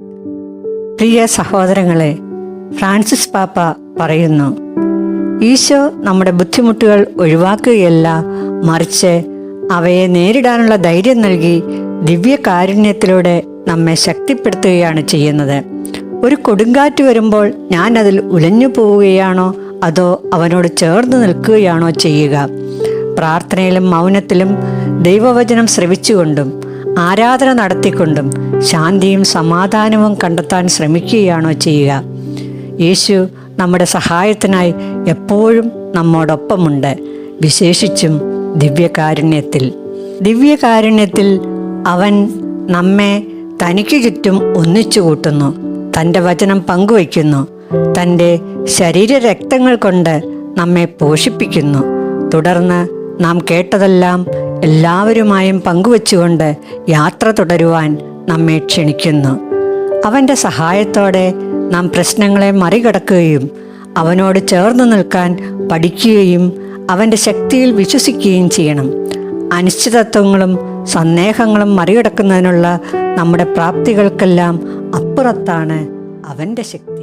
പ്രിയ സഹോദരങ്ങളെ ഫ്രാൻസിസ് പാപ്പ പറയുന്നു ഈശോ നമ്മുടെ ബുദ്ധിമുട്ടുകൾ ഒഴിവാക്കുകയല്ല മറിച്ച് അവയെ നേരിടാനുള്ള ധൈര്യം നൽകി ദിവ്യകാരുണ്യത്തിലൂടെ നമ്മെ ശക്തിപ്പെടുത്തുകയാണ് ചെയ്യുന്നത്. ഒരു കൊടുങ്കാറ്റ് വരുമ്പോൾ ഞാൻ അതിൽ ഉലഞ്ഞു പോവുകയാണോ അതോ അവനോട് ചേർന്ന് നിൽക്കുകയാണോ ചെയ്യുക? പ്രാർത്ഥനയിലും മൗനത്തിലും ദൈവവചനം ശ്രവിച്ചുകൊണ്ടും ആരാധന നടത്തിക്കൊണ്ടും ശാന്തിയും സമാധാനവും കണ്ടെത്താൻ ശ്രമിക്കുകയാണോ ചെയ്യുക. യേശു നമ്മുടെ സഹായത്തിനായി എപ്പോഴും നമ്മോടൊപ്പമുണ്ട്. വിശേഷിച്ചും ദിവ്യകാരുണ്യത്തിൽ. ദിവ്യകാരുണ്യത്തിൽ അവൻ നമ്മെ തനിക്ക് ചുറ്റും ഒന്നിച്ചു കൂട്ടുന്നു. തന്റെ വചനം പങ്കുവയ്ക്കുന്നു. തന്റെ ശരീരരക്തങ്ങൾ കൊണ്ട് നമ്മെ പോഷിപ്പിക്കുന്നു. തുടർന്ന് നാം കേട്ടതെല്ലാം എല്ലാവരുമായും പങ്കുവച്ചുകൊണ്ട് യാത്ര തുടരുവാൻ നമ്മെ ക്ഷണിക്കുന്നു. അവന്റെ സഹായത്തോടെ നാം പ്രശ്നങ്ങളെ മറികടക്കുകയും അവനോട് ചേർന്ന് നിൽക്കാൻ പഠിക്കുകയും അവന്റെ ശക്തിയിൽ വിശ്വസിക്കുകയും ചെയ്യണം. അനിശ്ചിതത്വങ്ങളും സന്ദേഹങ്ങളും മറികടക്കുന്നതിനുള്ള നമ്മുടെ പ്രാപ്തികൾക്കെല്ലാം അപ്പുറത്താണ് അവന്റെ ശക്തി.